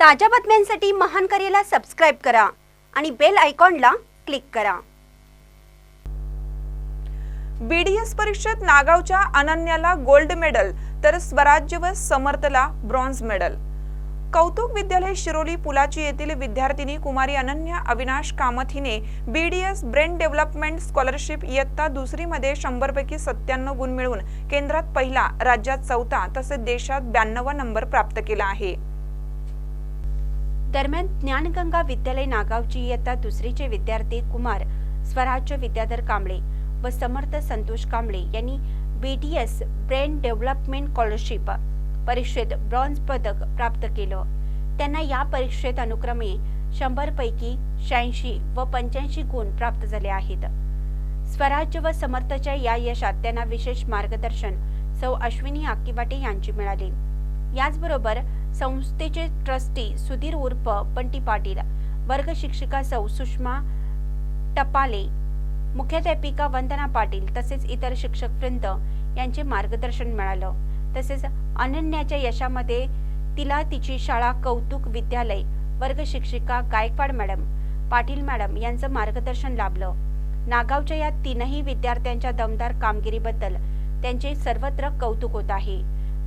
ताज्या बातम्यांसाठी महान करेला सबस्क्राईब करा आणि बेल आयकॉनला क्लिक करा. बीडीएस परीक्षेत नागावच्या अनन्याला गोल्ड मेडल तर स्वराज्य व समर्थला ब्रॉन्झ मेडल कौतुक विद्यालय शिरोली पुलाची येथील विद्यार्थिनी कुमारी अनन्या अविनाश कामत हिने बीडीएस ब्रेन डेव्हलपमेंट स्कॉलरशिप इयत्ता दुसरीमध्ये शंभर पैकी सत्त्याण्णव गुण मिळवून केंद्रात पहिला राज्यात चौथा तसेच देशात ब्याण्णव नंबर प्राप्त केला आहे. दरम्यान ज्ञानगंगा विद्यालय नागावची इयत्ता दुसरीचे विद्यार्थी कुमार स्वराज्य विद्याधर कांबळे व समर्थ संतोष कांबळे यांनी बीटीएस ब्रेन डेव्हलपमेंट स्कॉलरशिप परीक्षेत ब्रॉन्झ पदक प्राप्त केलं. त्यांना या परीक्षेत अनुक्रमे शंभर पैकी शहाऐंशी व पंच्याऐंशी गुण प्राप्त झाले आहेत. स्वराज्य व समर्थच्या या यशात त्यांना विशेष मार्गदर्शन सौ अश्विनी आक्कीवाटे यांची मिळाले. याचबरोबर संस्थेचे ट्रस्टी सुधीर उर्फ बंटी पाटील वर्ग शिक्षिका सौ सुषमा टपाले मुख्याध्यापिका वंदना पाटील तसेच इतर शिक्षकवृंद यांचे मार्गदर्शन मिळालं. तसेच अनन्याच्या यशामध्ये तिला तिची शाळा कौतुक विद्यालय वर्ग शिक्षिका गायकवाड मॅडम पाटील मॅडम यांचं मार्गदर्शन लाभलं. नागावच्या या तीनही विद्यार्थ्यांच्या दमदार कामगिरीबद्दल त्यांचे सर्वत्र कौतुक होत आहे.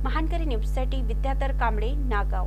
महानकरी न्यूजसाठी विद्याधर कांबळे नागाव.